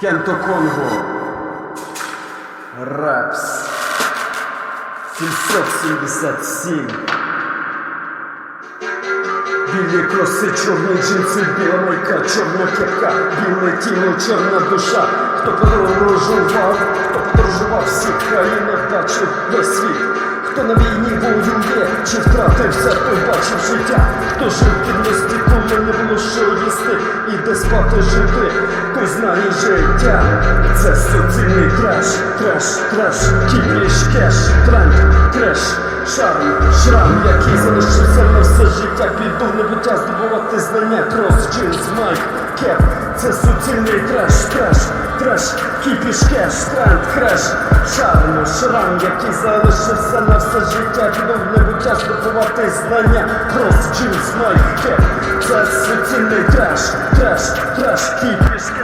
Кенто Конго. Рапс. 777. Білі кроси, чорні джинси, біла майка, чорна кепка, біле тіло, чорна душа. Хто подорожував, хто подорожував в всіх країнах, бачив весь світ. Хто на війні воює, чи втратився, той бачив життя. Хто жив під було що їсти, і де спати жити, той знає життя. Це суцільний треш, треш, треш, кіпіш, кеш, тренд, треш. Шарм, шрам, який залишився на все життя, піду в небуття здобувати знання, крос, джинс, майк, кеп, це суцільний треш, треш, треш, кіпіш, кеш, тренд, креш, шарм, шрам, який залишився на все життя, піду в небуття здобувати знання, крос, джинс, майк, кеп, це суцільний треш, треш, треш, кіпіш, кеш.